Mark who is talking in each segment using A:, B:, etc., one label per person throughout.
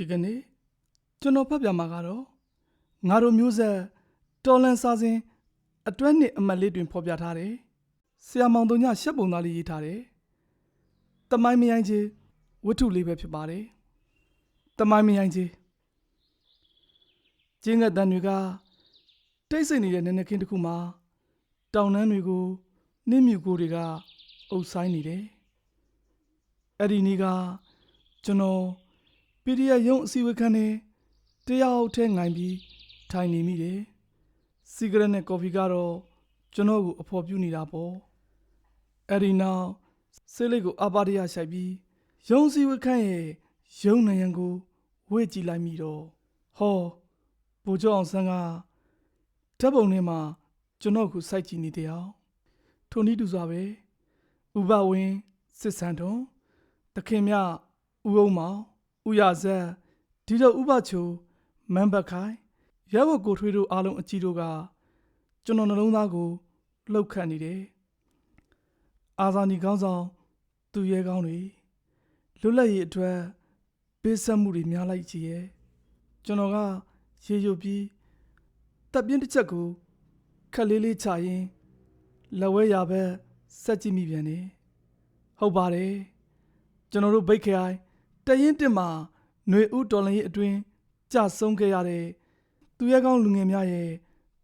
A: ဒီကနေ့ကျွန်တော်ဖတ်ပြမှာကတော့ငါတို့မျိုးဆက်တော်လန်စာစဉ်အတွဲနှစ်အမှတ်လေးတွင်ဖော်ပြထားတယ်။ဆရာမောင်တို့ညရှက်ပုံသားလေးရေးထားတယ်။တမိုင်းမယိုင်းချင်းဝတ္ထုလေးပဲဖြစ်ပါတယ်။တမိုင်းမယိုင်းချင်းကျင်းငတ်တန်တွေကတိတ်ဆိတ်နေတဲ့နည်းနည်းခင်းတစ်ခုမှာတောင်နှန်းတွေကိုနှင်းမြူကိုတွေကအုပ်ဆိုင်နေတယ်။အဲ့ဒီနေ့ကကျွန်တော် PDF ရုံးအစည်းအဝေးခန်းထဲတရားအုပ်ထဲငိုင်ပြီးထိုင်နေမိတယ်။စီဂရက်နဲ့ကော်ဖီကတော့ကျွန်တော်ကိုအဖော်ပြနေတာပေါ့။အဲ့ဒီနောက်ဆေးလိတ်ကိုအပါရရရှိုက်ပြီးရုံးစည်းအဝေးခန်းရဲ့ရုံးနယံကိုဝေ့ကြည့်လိုက်မိတော့ဟောဘိုးကျော်အောင်ဆန်းကဓာတ်ပုံထဲမှာကျွန်တော်ကိုစိုက်ကြည့်နေတယ်အောင်ထိုနည်းတူစွာပဲဥပဝင်းစစ်ဆန်တွန်တခင်မြဥအောင်မောင် ဥရဇက်ဒီတော့ဥပချိုမန်ဘတ်ခိုင်ရဲဘော်ကိုထွေးတို့အားလုံးအကြည့်တို့ကကျွန်တော်နှလုံးသားကိုလှုပ်ခတ်နေတယ်အာဇာနည်ကောင်းဆောင်သူရဲကောင်းတွေလွတ်လပ်ရေးအတွက်ပေးဆက်မှုတွေများလိုက်ကြည့်ရဲ့ကျွန်တော်ကရေရွပြီးတပ်ပြင်းတစ်ချက်ကိုခက်လေးလေးချရင်လက်ဝဲရဘက်ဆက်ကြည့်မိပြန်တယ်ဟုတ်ပါတယ်ကျွန်တော်တို့ဘိတ်ခိုင် တရင်တစ်မှာຫນွေဦးတော်လန်ရေးအတွင်းကြဆုံးခဲ့ရတဲ့သူရဲကောင်းလူငယ်များရဲ့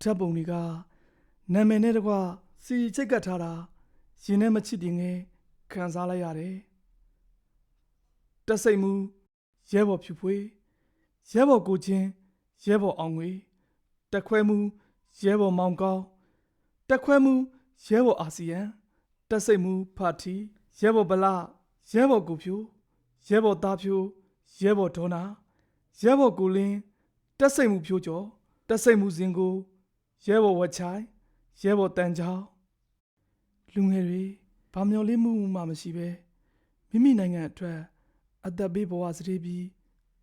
A: ဓာတ်ပုံတွေကနာမည်နဲ့တကွစီချိတ်ကပ်ထားတာရင်ထဲမချစ်တင်ငယ်ခံစားလိုက်ရတယ်တက်စိတ်မှုရဲဘော်ဖြူဖွေးရဲဘော်ကိုချင်းရဲဘော်အောင်ငွေတက်ခွဲမှုရဲဘော်မောင်ကောင်းတက်ခွဲမှုရဲဘော်အာဆီယံတက်စိတ်မှုဖာတီရဲဘော်ဗလာရဲဘော်ကိုဖြူ ရဲဘော်သားဖြူရဲဘော်ဒေါနာရဲဘော်ကိုလင်းတက်စိတ်မှုဖြိုးကျော်တက်စိတ်မှုစင်ကိုရဲဘော်ဝက်ချိုင်ရဲဘော်တန်ချောင်းလူငယ်တွေဘာမျောလေးမှုမှမရှိပဲမိမိနိုင်ငံအတွက်အသက်ပေးဘဝစရေးပြီး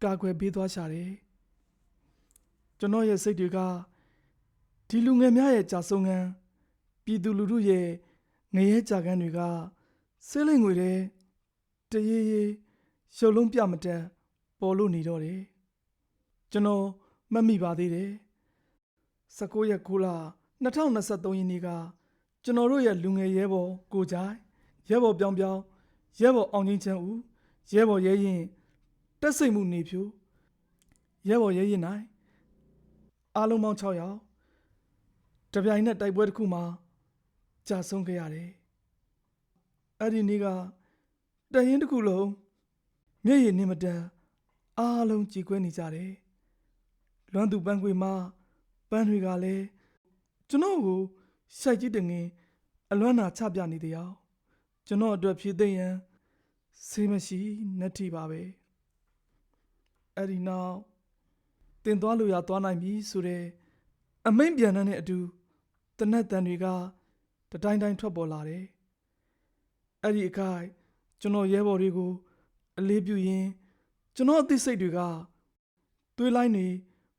A: ကာကွယ်ပေးသွားရှာတယ်ကျွန်တော်ရဲ့စိတ်တွေကဒီလူငယ်များရဲ့ကြာဆုံးခံပြည်သူလူထုရဲ့ငရဲကြာကန်းတွေကဆေးလိမ်ငွေတဲ့တရေရေ ရုပ်လုံးပြမတက်ပေါ်လို့နေတော့တယ်ကျွန်တော်မှတ်မိပါသေးတယ်19ရက်9လ2023ရက်နေ့ကကျွန်တော်တို့ရဲ့လူငယ်ရဲဘော်ကိုကြိုင်ရဲဘော်ပြောင်ပြောင်ရဲဘော်အောင်ချင်းချမ်းဦးရဲဘော်ရဲရင်တက်စိတ်မှုနေဖြူရဲဘော်ရဲရင်နိုင်အားလုံးပေါင်း6ယောက်တပြိုင်နက်တိုက်ပွဲတစ်ခုမှာကြာဆုံးခဲ့ရတယ်အဲ့ဒီနေ့ကတရင်တစ်ခုလုံး မျက်ရည်နေမတန်အားလုံးကြည်ခွဲနေကြတယ်လွမ်းသူပန်းခွေမှာပန်းတွေကလည်းကျွန်တော်ကိုရှိုက်ကြည့်တငင်အလွမ်းနာချပြနေတရားကျွန်တော်အတွက်ဖြည့်သိမ့်ရန်ဆေးမရှိနှက်ထီပါပဲအဲ့ဒီနောက်တင်သွားလို့ရသွားနိုင်ပြီဆိုတဲ့အမိန်ပြန်တဲ့အတူတနက်တန်တွေကတတိုင်းတိုင်းထွက်ပေါ်လာတယ်အဲ့ဒီအခိုက်ကျွန်တော်ရဲဘော်တွေကို အလေးပြုရင်းကျွန်တော်အသိစိတ်တွေကသွေးလိုက်နေ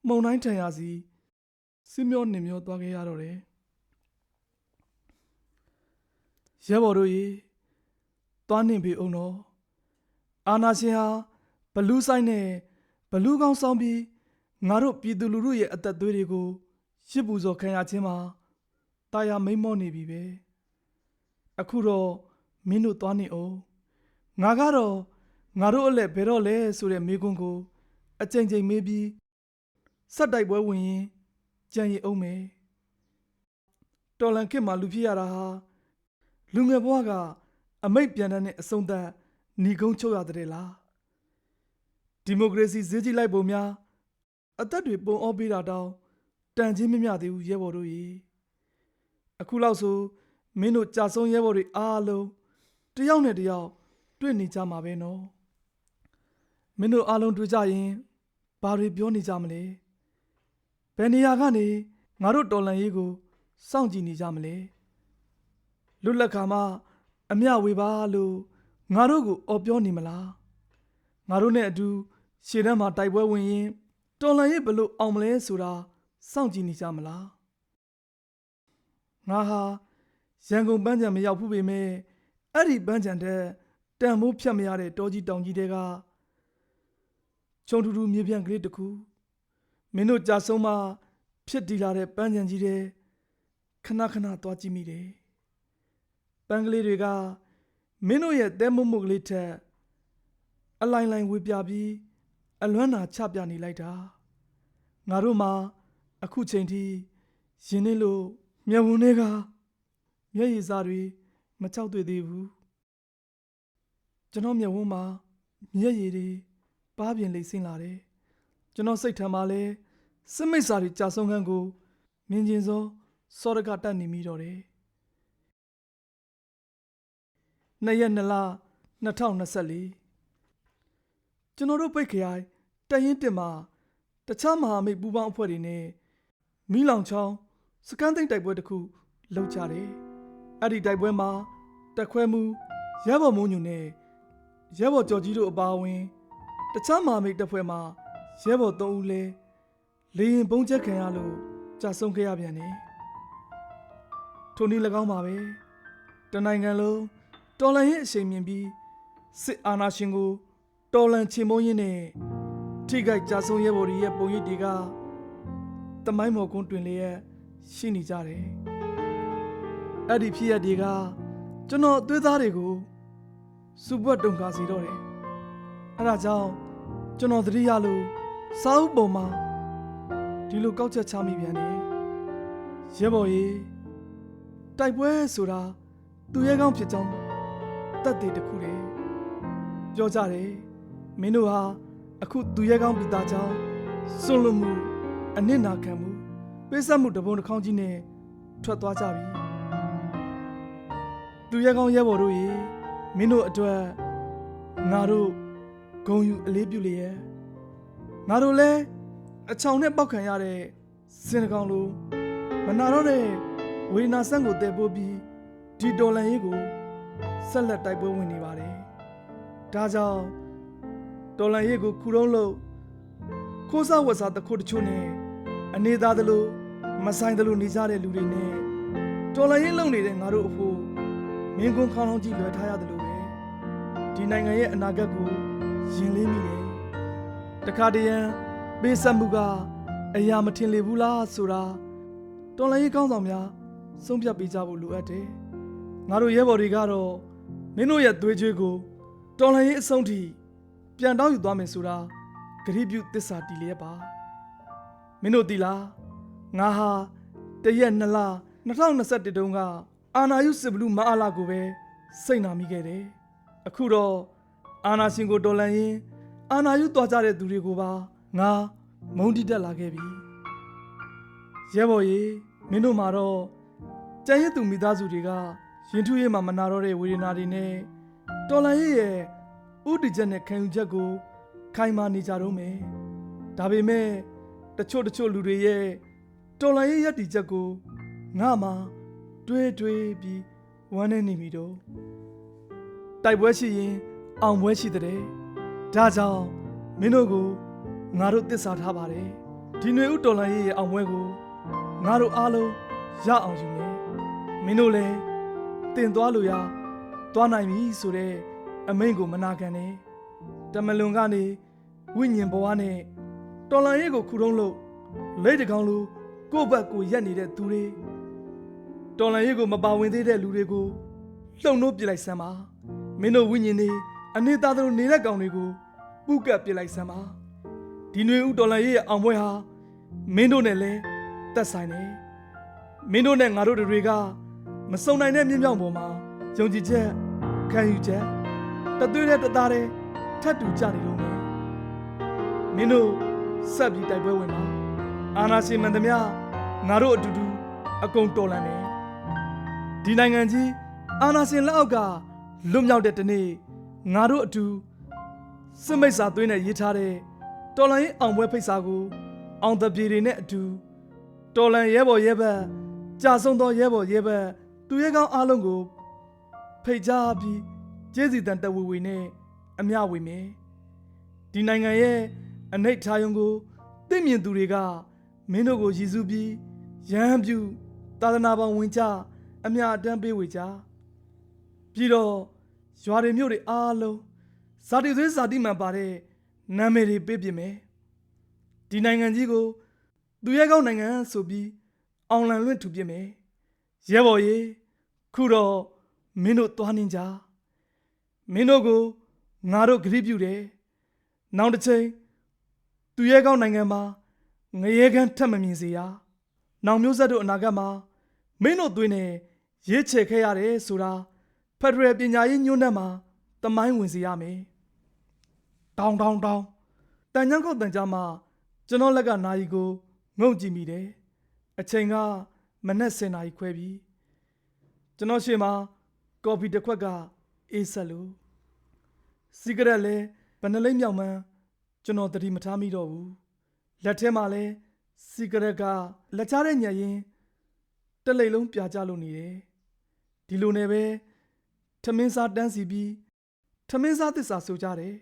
A: မှုန်တိုင်းထန်ရစီစစ်မျောနှင်မျောသွားခဲ့ရတော့တယ်ရဲဘော်တို့ရေသွားနှင်ပြီအောင်တော့အာနာရှင်ဟာဘလူးဆိုင်နဲ့ဘလူးကောင်းဆောင်ပြီးငါတို့ပြည်သူလူထုရဲ့အသက်သွေးတွေကိုရစ်ပူဇော်ခံရခြင်းမှာတာယာမိမ့်မောနေပြီပဲအခုတော့မင်းတို့သွားနေအောင်ငါကတော့ ငါတို့အလက်ဘယ်တော့လဲဆိုတဲ့မိကွန်းကိုအကြိမ်ကြိမ်မေးပြီးဆက်တိုက်ပွဲဝင်ရင်ကြံရည်အောင်မယ်တော်လန်ခစ်မှာလူဖြစ်ရတာဟာလူငယ်ဘဝကအမိတ်ပြန်တဲ့အဆုံးသတ်ညီကုန်းချုပ်ရတဲ့လားဒီမိုကရေစီဈေးကြီးလိုက်ပုံများအသက်တွေပုံအောပေးတာတောင်တန်ချင်းမမြသေးဘူးရဲဘော်တို့ရေအခုလောက်ဆိုမင်းတို့ကြာဆုံးရဲဘော်တွေအားလုံးတယောက်နဲ့တယောက်တွေ့နေကြမှာပဲနော် မင်းတို့အားလုံးတွေ့ကြရင်ဘာတွေပြောနေကြမလဲဘယ်နေရာကနေငါတို့တော်လန်ရေးကိုစောင့်ကြည့်နေကြမလဲလွတ်လပ်ခါမှအမျှဝေပါလို့ငါတို့ကိုအော်ပြောနေမလားငါတို့နဲ့အတူရှေ့တန်းမှာတိုက်ပွဲဝင်ရင်တော်လန်ရေးဘလို့အောင်မလဲဆိုတာစောင့်ကြည့်နေကြမလားငါဟာရန်ကုန်ပန်းချံမရောက်ဘူးပေမဲ့အဲ့ဒီပန်းချံတဲ့တန်မိုးဖြတ်မရတဲ့တောကြီးတောင်ကြီးတွေက ခြုံထူထူမြေပြန့်ကလေးတစ်ခုမင်းတို့ကြာဆုံးမှဖြစ်တည်လာတဲ့ပန်းချံကြီးတဲ့ခဏခဏသွားကြည့်မိတယ်ပန်းကလေးတွေကမင်းတို့ရဲ့တဲမုတ်မုတ်ကလေးထက်အလိုင်းလိုင်းဝေပြပြီးအလွမ်းနာချပြနေလိုက်တာငါတို့မှာအခုချိန်ထိရင်းနှီးလို့မျက်ဝန်းတွေကမျက်ရည်စာတွေမချောက်တွေ့သေးဘူးကျွန်တော်မျက်ဝန်းမှာမျက်ရည်တွေ ပါးပြင်လိမ့်ဆင်းလာတယ်ကျွန်တော်စိတ်ထမ်းမှာလဲစစ်မိတ်စာတွေကြာဆုံးခန်းကိုမြင်ကျင်စောစောရကတက်နေမိတော့တယ်နှစ်ရက်နှစ်လ2024ကျွန်တော်တို့ပိတ်ခရိုင်တရင်တင်မှာတခြားမဟာမိတ်ပူးပေါင်းအဖွဲ့တွေနဲ့မီးလောင်ချောင်းစကန်သိမ့်တိုက်ပွဲတစ်ခုလုပ်ကြတယ်။အဲ့ဒီတိုက်ပွဲမှာတက်ခွဲမှုရဲဘော်မုံညွနဲ့ရဲဘော်ကျော်ကြီးတို့အပါအဝင် တခြားမဟာမိတ်တပ်ဖွဲ့မှာရဲဘော်၃ဦးလဲလေရင်ပုံချက်ခံရလို့ကြာဆုံးခဲ့ရပြန်တယ်။ထိုနည်း၎င်းပါပဲ။တနိုင်ငံလုံးတော်လန်ရဲ့အချိန်မြင်ပြီးစစ်အာဏာရှင်ကိုတော်လန်ချေမုန်းရင်းနဲ့ထိခိုက်ကြဆုံးရဲဘော်တွေရဲ့ပုံရိပ်တွေကတမိုင်းမော်ကွန်းတွင်လျက်ရှိနေကြတယ်။အဲ့ဒီဖြစ်ရပ်တွေကကျွန်တော်အသွေးသားတွေကိုစူပွက်တုံခါစေတော့တယ်။ အဲ့ဒါကြောင့်ကျွန်တော်သတိရလို့စာအုပ်ပေါ်မှာဒီလိုကောက်ချက်ချမိပြန်တယ်။ရဲဘော်ကြီးတိုက်ပွဲဆိုတာသူရဲကောင်းဖြစ်ကြောင်းတက်တဲ့တခုလေပြောကြတယ်မင်းတို့ဟာအခုသူရဲကောင်းပြည်သားကြောင်းစွန့်လွတ်မှုအနစ်နာခံမှုပေးဆက်မှုတပုံတစ်ခေါင်းကြီးနဲ့ထွက်သွားကြပြီသူရဲကောင်းရဲဘော်တို့ရေမင်းတို့အတွက်ငါတို့ ဂုံယူအလေးပြုလျက်ငါတို့လည်းအချောင်နဲ့ပောက်ခံရတဲ့စင်တကောင်လိုမနာတော့တဲ့ဝေနာဆန့်ကိုတည်ပိုးပြီးဒီဒေါ်လန်ရေးကိုဆက်လက်တိုက်ပွဲဝင်နေပါတယ်ဒါကြောင့်ဒေါ်လန်ရေးကိုခုတုံးလို့ခိုးစားဝတ်စားတခုတချို့နဲ့အနေသားသလိုမဆိုင်သလိုနေကြတဲ့လူတွေနဲ့ဒေါ်လန်ရေးလုံနေတဲ့ငါတို့အဖို့မင်းကွန်းခေါင်းလုံးကြီးလွယ်ထားရတယ်လို့ပဲဒီနိုင်ငံရဲ့အနာဂတ်ကို ရင်လေးမိတယ်တခါတရံပေးဆက်မှုကအရာမထင်လေဘူးလားဆိုတာတော်လိုင်းရေးကောင်းဆောင်များဆုံးဖြတ်ပေးကြဖို့လိုအပ်တယ်ငါတို့ရဲဘော်တွေကတော့မင်းတို့ရဲ့သွေးကြွေးကိုတော်လိုင်းရေးအဆုံးထိပြန်တောင်းယူသွားမယ်ဆိုတာဂရိပြုတစ္ဆာတီလျက်ပါမင်းတို့တီလားငါဟာတရက်နှစ်လ2021တုန်းကအာနာယုစစ်ဘလူးမအားလာကိုပဲစိတ်နာမိခဲ့တယ်အခုတော့ အာနာရှင်ကိုတော်လန်ရင်အာနာယုသွားကြတဲ့သူတွေကိုပါငါမုန်းတိတက်လာခဲ့ပြီရဲဘော်ကြီးမင်းတို့မှာတော့ကြံရစ်သူမိသားစုတွေကရင်ထုရဲမှာမနာတော့တဲ့ဝေဒနာတွေနဲ့တော်လန်ရဲ့ရဲ့ဥတီချက်နဲ့ခံယူချက်ကို ခိုင်မာနေကြတော့မယ်ဒါပေမဲ့တချို့တချို့လူတွေရဲ့တော်လန်ရဲ့ယက်တီချက်ကိုငါမှတွေးတွေးပြီးဝမ်းနေနေပြီတော့တိုက်ပွဲရှိရင် အောင်ပွဲရှိတဲ့ဒါကြောင့်မင်းတို့ကိုငါတို့တစ္ဆာထားပါတယ်ဒီຫນွေဥတော်လန်ရဲ့အောင်ပွဲကိုငါတို့အားလုံးရအောင်ယူမယ်မင်းတို့လည်းတင်သွားလို့ရသွားနိုင်ပြီဆိုတဲ့အမိန့်ကိုမနာခံနဲ့တမလွန်ကနေဝိညာဉ်ဘဝနဲ့တော်လန်ရဲ့ကိုခုတုံးလို့လက်တကောင်လိုကိုယ့်ဘက်ကိုရက်နေတဲ့သူတွေတော်လန်ရဲ့ကိုမပါဝင်သေးတဲ့လူတွေကိုလှုံ့နှိုးပြလိုက်စမ်းပါမင်းတို့ဝိညာဉ်တွေ အနေသားတို့နေတဲ့ကောင်တွေကိုပုကပ်ပြလိုက်စမ်းပါဒီຫນွေဥတော်လန်ရဲ့အောင်ပွဲဟာမင်းတို့နဲ့လဲတက်ဆိုင်တယ်မင်းတို့နဲ့ငါတို့တွေကမစုံနိုင်တဲ့မြင့်မြောက်ပေါ်မှာယုံကြည်ချက်ခံယူချက်တသွေးတဲ့တသားတဲ့ထပ်တူကြနေလို့မယ်မင်းတို့ဆက်ပြီးတိုက်ပွဲဝင်ပါအာနာရှင်မန်သမျှငါတို့အတူတူအကုန်တော်လန်တယ်ဒီနိုင်ငံကြီးအာနာရှင်လက်အောက်ကလွတ်မြောက်တဲ့တနေ့ ငါတို့အတူစစ်မိတ်စာသွင်းနဲ့ရေးထားတဲ့တော်လန်ရေးအောင်ပွဲဖိတ်စာကို အောင်တပြေတွေနဲ့အတူတော်လန်ရဲဘော်ရဲဘက်ကြာဆုံးသောရဲဘော်ရဲဘက်သူရဲကောင်းအားလုံးကိုဖိတ်ကြားပြီးကျေးဇူးတန်တဝေဝေနဲ့အမျှဝေမယ်ဒီနိုင်ငံရဲ့အနိဋ္ဌာယုံကိုသိမြင်သူတွေကမင်းတို့ကိုရည်စူးပြီးရဟန်းပြုသာသနာပေါင်းဝင်ကြအမျှအတန်းပေးဝေကြပြီးတော့ ရွာတွေမြို့တွေအားလုံးဇာတိသွေးဇာတိမှန်ပါတဲ့နာမည်တွေပေးပြမယ်ဒီနိုင်ငံကြီးကိုသူရဲကောင်းနိုင်ငံဆိုပြီးအောင်လံလွင့်ထူပြမယ်ရဲဘော်ရေခုတော့မင်းတို့သွားနှင်းကြမင်းတို့ကိုငါတို့ဂရုပြုတယ်နောက်တစ်ချိန်သူရဲကောင်းနိုင်ငံမှာငရဲကန်းထပ်မမြင်စေရနောင်မျိုးဆက်တို့အနာဂတ်မှာမင်းတို့သွင်းနဲ့ရေးချယ်ခဲ့ရတယ်ဆိုတာ ဖက်ဒရယ်ပညာရေးညွှန်းနှက်မှာတမိုင်းဝင်စေရမယ်တောင်းတောင်းတောင်းတန်ချမ်းခုတ်တန်ကြမှာကျွန်တော်လက်ကနာယီကိုငုံကြည့်မိတယ်အချိန်ကမနက်10နာရီခွဲပြီကျွန်တော်ရှေ့မှာကော်ဖီတစ်ခွက်ကအေးဆက်လို့စီဂရက်လည်းဘယ်နှလိမ့်မြောက်မှန်းကျွန်တော်သတိမထားမိတော့ဘူးလက်ထဲမှာလည်းစီဂရက်ကလက်ချတဲ့ညရင်တစ်လိမ့်လုံးပြကြလို့နေတယ်ဒီလိုနဲ့ပဲ ထမင်းစားတန်းစီပြီးထမင်းစားသစ္စာဆိုကြတယ်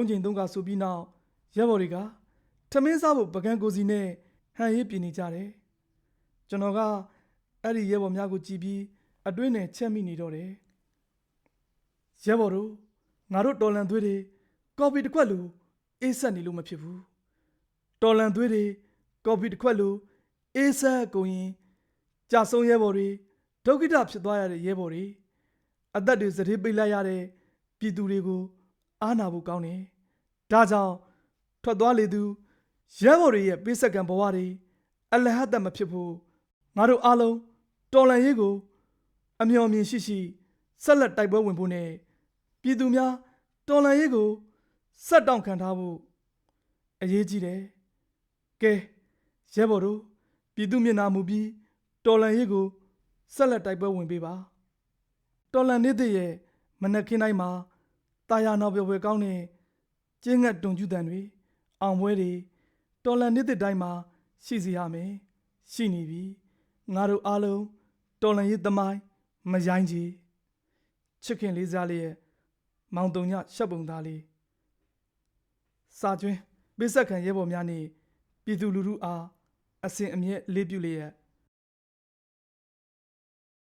A: သုံးချိန်သုံးကဆိုပြီးနောက်ရက်ဘော်တွေကထမင်းစားဖို့ပကံကိုစီနဲ့ဟန်ရေးပြင်နေကြတယ်ကျွန်တော်ကအဲ့ဒီရက်ဘော်များကိုကြည့်ပြီးအတွင်းနဲ့ချက်မိနေတော့တယ်ရက်ဘော်တို့ငါတို့တော်လန်သွေးတွေကော်ဖီတစ်ခွက်လိုအေးဆက်နေလို့မဖြစ်ဘူးတော်လန်သွေးတွေကော်ဖီတစ်ခွက်လိုအေးဆက်ကုန်ရင်ကြာဆုံးရက်ဘော်တွေဒုက္ခိတဖြစ်သွားရတဲ့ရက်ဘော်တွေအသက်တွေစတေးပိတ်လိုက်ရတဲ့ပြည်သူတွေကို အားနာဖို့ကောင်းတယ်။ဒါကြောင့်ထွက်သွားလေသူရဲဘော်တွေရဲ့ပေးဆက်ကံဘဝတွေအလဟတ်တမဖြစ်ဖို့ငါတို့အားလုံးတော်လန်ရေးကိုအမျှော်မြင်ရှိရှိဆက်လက်တိုက်ပွဲဝင်ဖို့နဲ့ပြည်သူများတော်လန်ရေးကိုဆက်တောင့်ခံထားဖို့အရေးကြီးတယ်။ကဲရဲဘော်တို့ပြည်သူမျက်နှာမူပြီးတော်လန်ရေးကိုဆက်လက်တိုက်ပွဲဝင်ပေးပါ။တော်လန်နေတဲ့ရဲ့မနက်ခင်းတိုင်းမှာ တာယာနောက်ပြောပွဲကောင်းတဲ့ကျင်းငတ်တုံကျူတန်တွေအောင်ပွဲတွေတော်လန်နေ့တစ်တိုင်းမှာရှိစီရမယ်ရှိနေပြီငါတို့အားလုံးတော်လန်ရေးသမိုင်းမရိုင်းကြီးချစ်ခင်လေးစားလေးရဲ့မောင်တုံညရှက်ပုံသားလေးစာကျွင်းပိဆက်ခံရဲဘော်များနဲ့ပြည်သူလူထုအားအစဉ်အမြဲလေးပြုလျက်